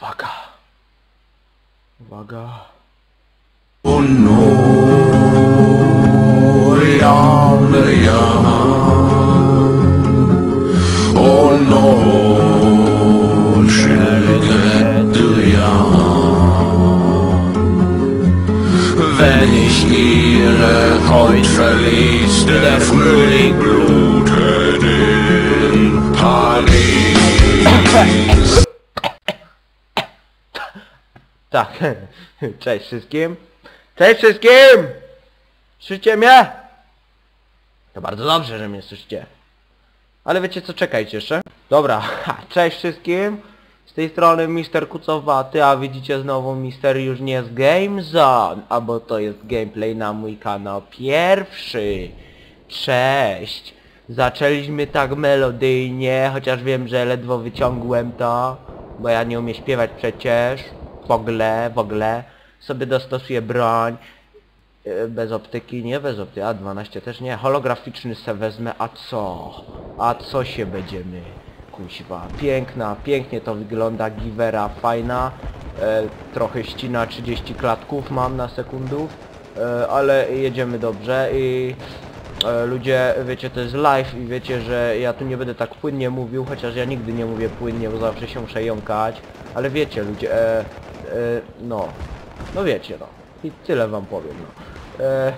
Uwaga. Uwaga. Oh no, yonder yama. Oh no, Schilde ja. Wenn ich ihre Haut verließ, der Frühling blutet in Paris. Tak. Cześć wszystkim. Cześć wszystkim! Słyszycie mnie? To bardzo dobrze, że mnie słyszycie. Ale wiecie co, czekajcie jeszcze. Dobra, cześć wszystkim. Z tej strony Mister Kucowaty, a widzicie znowu Mister już nie z Game Zone, albo to jest gameplay na mój kanał pierwszy. Cześć. Zaczęliśmy tak melodyjnie, chociaż wiem, że ledwo wyciągłem to, bo ja nie umiem śpiewać przecież. W ogóle, w ogóle. Sobie dostosuję broń. Yy, Bez optyki, nie bez optyki, a 12 też nie. Holograficzny se wezmę, a co? A co się będziemy? Kuźwa, piękna, pięknie to wygląda, givera fajna. E, trochę ścina 30 klatków mam na sekundów. E, ale jedziemy dobrze i e, ludzie, wiecie, to jest live i wiecie, że ja tu nie będę tak płynnie mówił, chociaż ja nigdy nie mówię płynnie, bo zawsze się muszę jąkać. Ale wiecie, ludzie, e, no, no wiecie, no. I tyle wam powiem, no. E,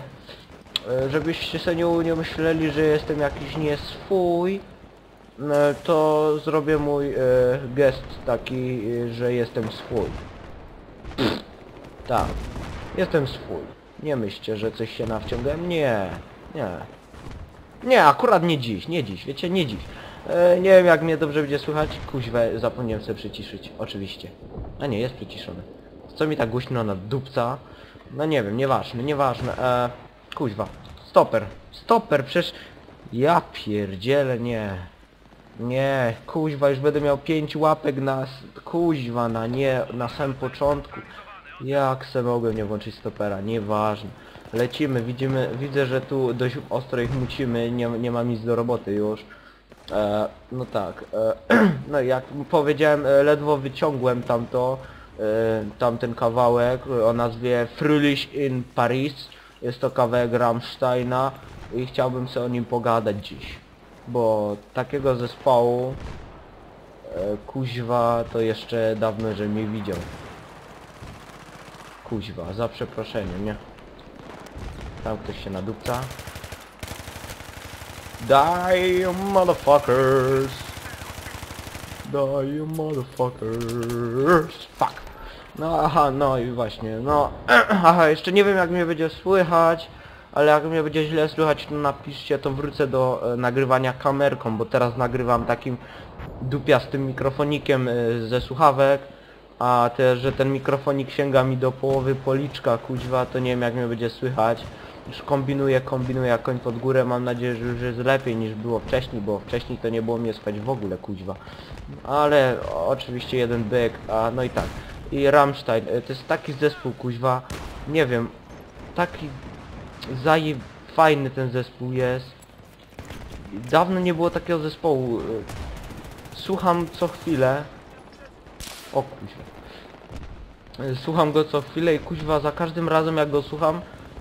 e, żebyście sobie nie, nie myśleli, że jestem jakiś nieswój, e, to zrobię mój e, gest taki, e, że jestem swój. Tak, jestem swój. Nie myślcie, że coś się nawciągałem. Nie, nie. Nie, akurat nie dziś, nie dziś, wiecie, nie dziś. E, nie wiem jak mnie dobrze będzie słychać. Kuźwę, zapomniałem sobie przyciszyć, oczywiście. A nie, jest przyciszony. Co mi tak głośno na dupca? No nie wiem, nieważne, nieważne. E, kuźwa. Stoper. Stoper, przecież... Ja pierdzielę, nie. Nie, kuźwa, już będę miał pięć łapek na... Kuźwa, na nie, na samym początku. Jak se mogłem nie włączyć stopera, nieważne. Lecimy, widzimy, widzę, że tu dość ostro ich mucimy, nie, nie mam nic do roboty już. E, no tak, e, no jak powiedziałem, e, ledwo wyciągłem tamto, e, tamten kawałek o nazwie Fröhlich in Paris. Jest to kawałek Rammsteina i chciałbym sobie o nim pogadać dziś. Bo takiego zespołu e, kuźwa to jeszcze dawno, że mnie widział. Kuźwa, za przeproszeniem, nie? Tam ktoś się nadupca. Die, you motherfuckers! Die, you motherfuckers! Fuck! No aha, no i właśnie, no... aha, jeszcze nie wiem jak mnie będzie słychać, ale jak mnie będzie źle słychać, to napiszcie, to wrócę do e, nagrywania kamerką, bo teraz nagrywam takim dupiastym mikrofonikiem e, ze słuchawek, a też, że ten mikrofonik sięga mi do połowy policzka, kuźwa, to nie wiem jak mnie będzie słychać. Już kombinuję, kombinuję, koń pod górę, mam nadzieję, że już jest lepiej niż było wcześniej, bo wcześniej to nie było mnie słychać w ogóle, kuźwa. Ale oczywiście jeden byk, a no i tak. I Rammstein, e, to jest taki zespół, kuźwa, nie wiem, taki zaje fajny ten zespół jest. Dawno nie było takiego zespołu. e, Słucham co chwilę. O kuźwa. E, Słucham go co chwilę i kuźwa za każdym razem jak go słucham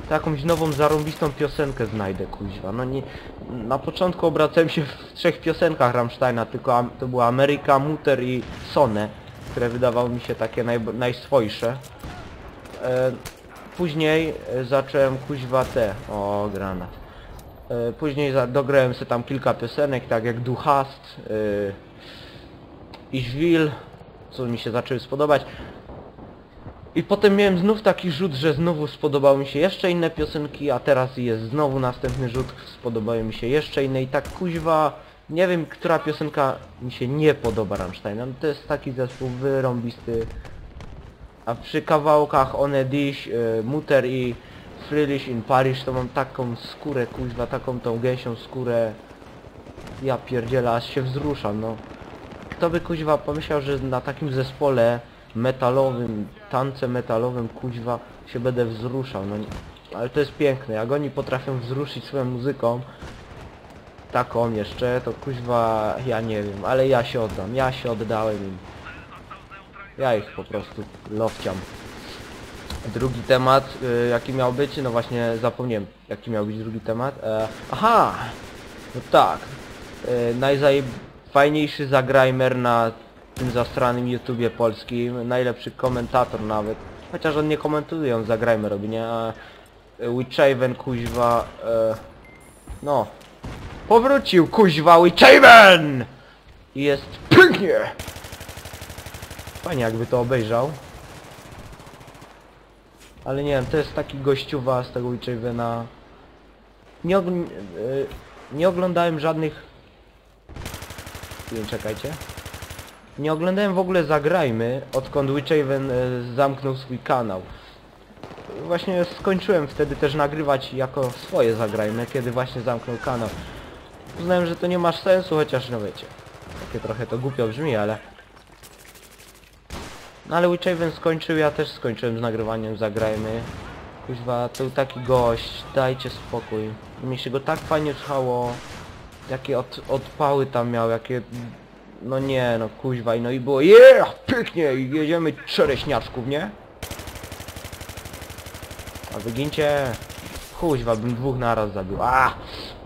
jakąś nową zarąbistą piosenkę znajdę kuźwa. No nie... Na początku obracałem się w trzech piosenkach Rammsteina, tylko to była Ameryka, Mutter i Sone, które wydawały mi się takie naj, najswojsze. E, później e, zacząłem kuźwa te... O, granat. E, później za, dograłem sobie tam kilka piosenek, tak jak Duchast, e, Iżwil, co mi się zaczęły spodobać. I potem miałem znów taki rzut, że znowu spodobały mi się jeszcze inne piosenki, a teraz jest znowu następny rzut, spodobały mi się jeszcze inne i tak kuźwa, nie wiem, która piosenka mi się nie podoba Rammsteina. No to jest taki zespół wyrąbisty. A przy kawałkach One Dish, y, Mutter i Fröhlich in Paris to mam taką skórę kuźwa, taką tą gęsią skórę. Ja pierdzielę, aż się wzruszam, no. Kto by kuźwa pomyślał, że na takim zespole metalowym, tance metalowym kuźwa się będę wzruszał, no nie- ale to jest piękne, jak oni potrafią wzruszyć swoją muzyką, taką jeszcze, to kuźwa, ja nie wiem, ale ja się oddam, ja się oddałem im. Ja ich po prostu lowciam. Drugi temat, y, jaki miał być, no właśnie zapomniałem, jaki miał być drugi temat. E, aha! No tak. E, najfajniejszy zagrajmer na tym zastranym YouTubie polskim, najlepszy komentator nawet. Chociaż on nie komentuje, on zagrajmy robi, nie? A Witchaven kuźwa... E, no. Powrócił kuźwa Witchaven! I jest pięknie! Fajnie jakby to obejrzał. Ale nie wiem, to jest taki gościuwa z tego Witchavena. Nie, ogl- y, nie oglądałem żadnych... Nie, czekajcie. Nie oglądałem w ogóle Zagrajmy, odkąd Witchaven y, zamknął swój kanał. Właśnie skończyłem wtedy też nagrywać jako swoje Zagrajmy, kiedy właśnie zamknął kanał. Uznałem, że to nie ma sensu, chociaż no wiecie. Takie trochę to głupio brzmi, ale... No ale Witchaven skończył, ja też skończyłem z nagrywaniem Zagrajmy. Kuźwa, to był taki gość, dajcie spokój. Mi się go tak fajnie słuchało. Jakie od, odpały tam miał, jakie... No nie, no kuźwa, i no i było yeah, pięknie, i jedziemy czereśniaczków, nie? A wygincie... Kuźwa, bym dwóch naraz zabił, a!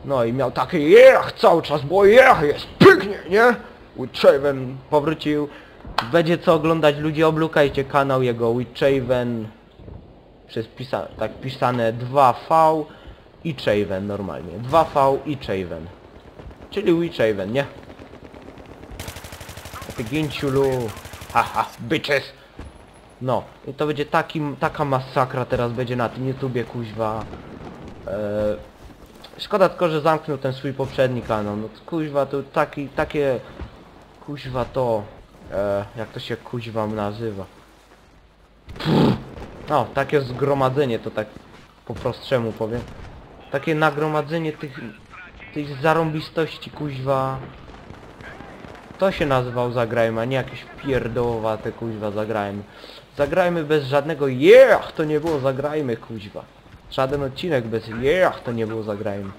No i miał takie yeah, cały czas było yeah, jest pięknie, nie? Witchaven powrócił. Będzie co oglądać, ludzie oblukajcie kanał jego Witchaven przez pisa tak pisane 2V i Chaven normalnie. 2V i Chaven. Czyli Witchaven, nie? Ty gięciulu. Haha, bitches. No, i to będzie taki, taka masakra teraz będzie na tym YouTubie, kuźwa. Eee, szkoda tylko, że zamknął ten swój poprzedni kanał. No kuźwa, to taki, takie... Kuźwa to... E, jak to się kuźwa nazywa? No, takie zgromadzenie, to tak po prostrzemu powiem. Takie nagromadzenie tych, tych zarąbistości, kuźwa. To się nazywał Zagrajmy, a nie jakieś pierdołowate kuźwa Zagrajmy. Zagrajmy bez żadnego yeah, to nie było Zagrajmy, kuźwa. Żaden odcinek bez yeah, to nie było Zagrajmy.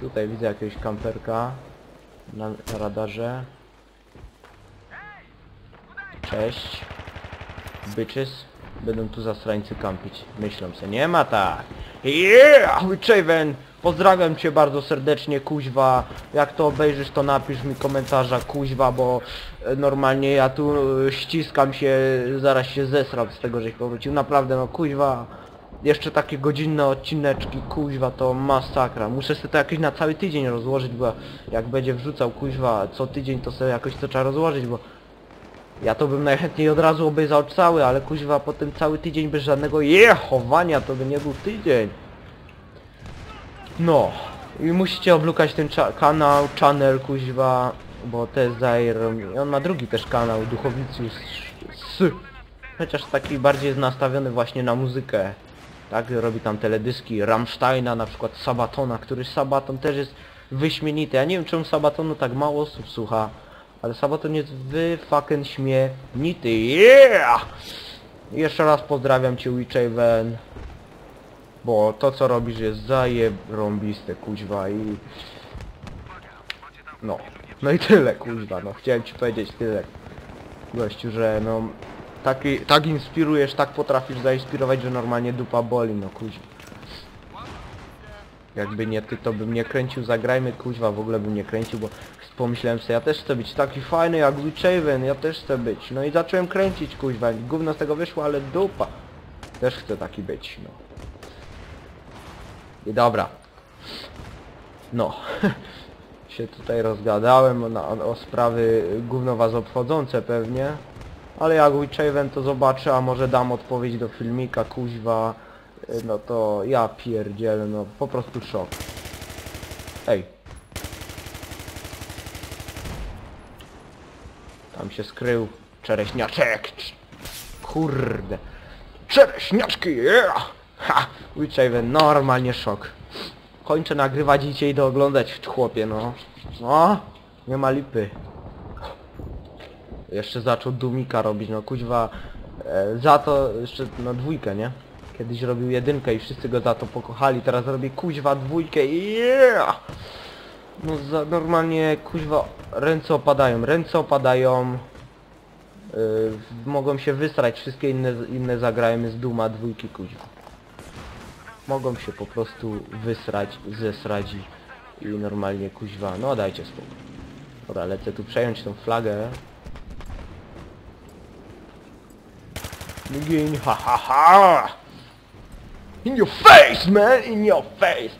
Tutaj widzę jakiegoś kamperka na, radarze. Cześć. Bitches. Będą tu zastrańcy kampić. Myślą se, nie ma tak. Yeah! Witchaven! Pozdrawiam cię bardzo serdecznie, kuźwa. Jak to obejrzysz, to napisz mi komentarza, kuźwa, bo e, normalnie ja tu e, ściskam się, zaraz się zesram z tego, żeś powrócił. Naprawdę, no kuźwa. Jeszcze takie godzinne odcineczki, kuźwa, to masakra. Muszę sobie to jakoś na cały tydzień rozłożyć, bo jak będzie wrzucał, kuźwa, co tydzień, to sobie jakoś to trzeba rozłożyć, bo ja to bym najchętniej od razu obejrzał cały, ale kuźwa potem cały tydzień bez żadnego jechowania to by nie był tydzień. No. I musicie oblukać ten cza- kanał, channel kuźwa, bo to jest Zair. i On ma drugi też kanał, Duchowicus S. Chociaż taki bardziej jest nastawiony właśnie na muzykę. Tak, robi tam teledyski Rammsteina, na przykład Sabatona, który Sabaton też jest wyśmienity. Ja nie wiem czemu Sabatonu tak mało osób słucha. Ale Sabaton jest wy fucking śmienity. Yeah! Jeszcze raz pozdrawiam cię Witchaven. Bo to co robisz jest zajebiste kuźwa i... No. No i tyle kuźwa, no chciałem ci powiedzieć tyle. Gościu, że no... Taki, tak inspirujesz, tak potrafisz zainspirować, że normalnie dupa boli, no kuźwa. Jakby nie ty, to bym nie kręcił, zagrajmy kuźwa, w ogóle bym nie kręcił, bo pomyślałem sobie, ja też chcę być taki fajny jak Witchaven, ja też chcę być. No i zacząłem kręcić kuźwa, gówno z tego wyszło, ale dupa. Też chcę taki być, no. I dobra. No. się tutaj rozgadałem na, o sprawy gówno was obchodzące pewnie. Ale jak Witchaven to zobaczę, a może dam odpowiedź do filmika, kuźwa. y, No to ja pierdzielę, no po prostu szok. Ej. Tam się skrył czereśniaczek. Cz- Kurde. Czereśniaczki, yeah! Ha! Witchaven, normalnie szok. Kończę nagrywać i cię idę oglądać, chłopie, no. No, nie ma lipy. Jeszcze zaczął Dumika robić, no kuźwa. E, za to jeszcze no dwójkę, nie? Kiedyś robił jedynkę i wszyscy go za to pokochali, teraz robi kuźwa dwójkę i yeah! No za, normalnie kuźwa ręce opadają, ręce opadają. y, mogą się wysrać wszystkie inne, inne zagrajmy z Duma dwójki kuźwa. Mogą się po prostu wysrać, zesrać i, normalnie kuźwa. No dajcie spokój. Dobra, lecę tu przejąć tą flagę. Gin, ha ha ha! In your face, man! In your face!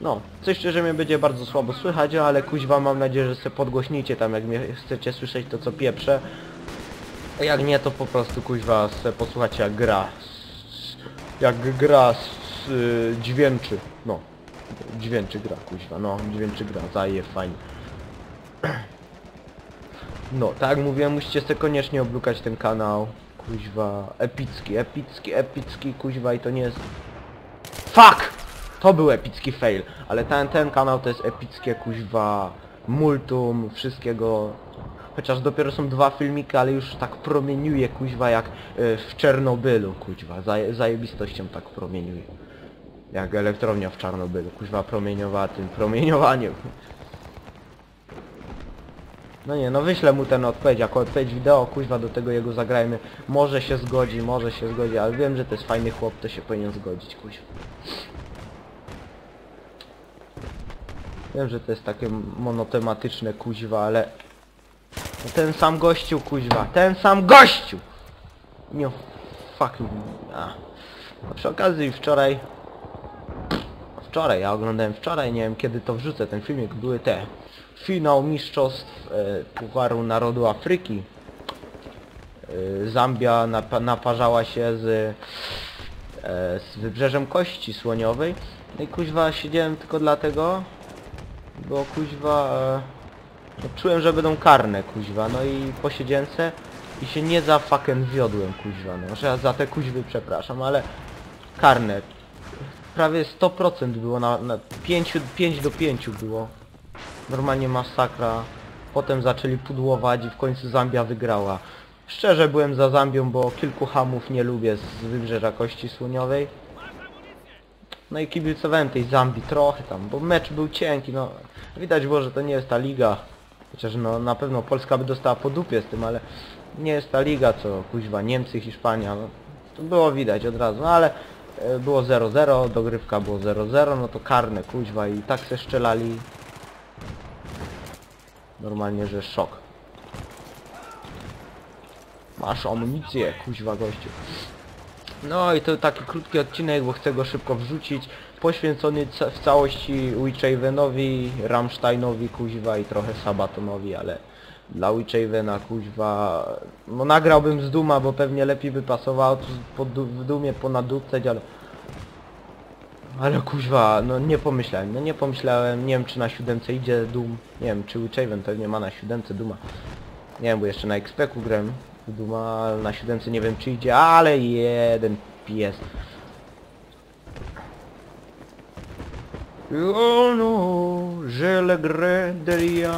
No, coś szczerze mnie będzie bardzo słabo słychać, ale kuźwa mam nadzieję, że se podgłośnijcie tam, jak mnie chcecie słyszeć to co pieprzę. A jak nie, to po prostu kuźwa se posłuchacie jak gra. Jak gra z, y, dźwięczy. No. Dźwięczy gra, kuźwa, no, dźwięczy gra, zaje fajnie. No, tak jak mówiłem, musicie sobie koniecznie oblukać ten kanał. Kuźwa, epicki, epicki, epicki, kuźwa i to nie jest... Fuck! To był epicki fail, ale ten, ten kanał to jest epickie, kuźwa, multum, wszystkiego. Chociaż dopiero są dwa filmiki, ale już tak promieniuje, kuźwa, jak y, w Czernobylu, kuźwa, Zaje, zajebistością tak promieniuje. Jak elektrownia w Czarnobylu, kuźwa, promieniowała tym promieniowaniem. No nie, no wyślę mu ten odpowiedź, jako odpowiedź wideo, kuźwa do tego jego zagrajmy. Może się zgodzi, może się zgodzi, ale wiem, że to jest fajny chłop, to się powinien zgodzić, kuźwa. Wiem, że to jest takie monotematyczne kuźwa, ale... No ten sam gościu, kuźwa, ten sam gościu! Nie, fucking... A. A przy okazji wczoraj... Wczoraj, ja oglądałem wczoraj, nie wiem kiedy to wrzucę ten filmik, były te... Finał mistrzostw e, Pucharu Narodu Afryki. E, Zambia napa naparzała się z, e, z wybrzeżem Kości Słoniowej. No i kuźwa siedziałem tylko dlatego, bo kuźwa... E, no, czułem, że będą karne kuźwa, no i posiedziałem se i się nie za fucking wiodłem kuźwa, no, że ja za te kuźwy przepraszam, ale karne. Prawie 100% było na, na 5, 5 do 5 było. Normalnie masakra. Potem zaczęli pudłować i w końcu Zambia wygrała. Szczerze byłem za Zambią, bo kilku hamów nie lubię z wybrzeża Kości Słoniowej. No i kibicowałem tej Zambii trochę tam, bo mecz był cienki, no widać było, że to nie jest ta liga. Chociaż no na pewno Polska by dostała po dupie z tym, ale nie jest ta liga co kuźwa Niemcy, Hiszpania, no to było widać od razu, no ale było 0-0, dogrywka było 0-0, no to karne kuźwa i tak se strzelali. Normalnie, że szok. Masz amunicję, kuźwa gościu. No i to taki krótki odcinek, bo chcę go szybko wrzucić. Poświęcony w całości Witchavenowi, Rammsteinowi, kuźwa i trochę Sabatonowi, ale dla Witchavena, kuźwa... No nagrałbym z Duma, bo pewnie lepiej by pasowało tu po, du- w Dumie ponadupceć, ale... Ale kuźwa, no nie pomyślałem, no nie pomyślałem, nie wiem czy na siódemce idzie Doom, nie wiem czy Witchaven pewnie ma na siódemce Duma. Nie wiem, bo jeszcze na XP-ku grałem Duma, na siódemce nie wiem czy idzie, ale jeden pies. Oh no, je le gré de rien.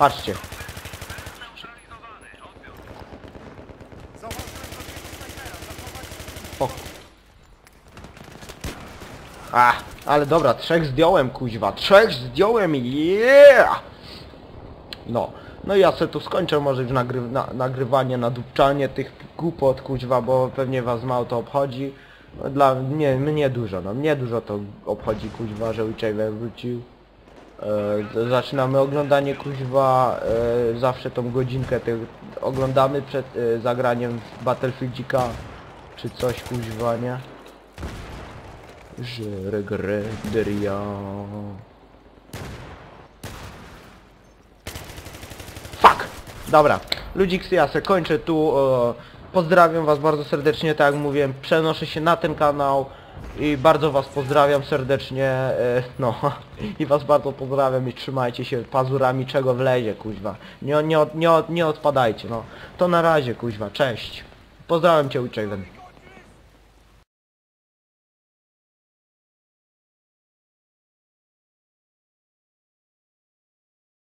Patrzcie. O. A, ale dobra, trzech zdjąłem kuźwa, trzech zdjąłem, yeah! No, no ja se tu skończę może już nagry na nagrywanie, nadupczanie tych głupot kuźwa, bo pewnie was mało to obchodzi. Dla mnie, mnie dużo, no mnie dużo to obchodzi kuźwa, że Witcher wrócił. E, zaczynamy oglądanie kuźwa, e, zawsze tą godzinkę tych oglądamy przed e, zagraniem w Battlefieldika czy coś kuźwa, nie? Je regrette. Fuck! Dobra, ludziksy, ja se kończę tu. E, pozdrawiam was bardzo serdecznie, tak jak mówiłem, przenoszę się na ten kanał i bardzo was pozdrawiam serdecznie, e, no i was bardzo pozdrawiam i trzymajcie się pazurami czego wlezie, kuźwa. Nie, nie, nie, nie odpadajcie, no. To na razie, kuźwa, cześć. Pozdrawiam cię, Uczewen.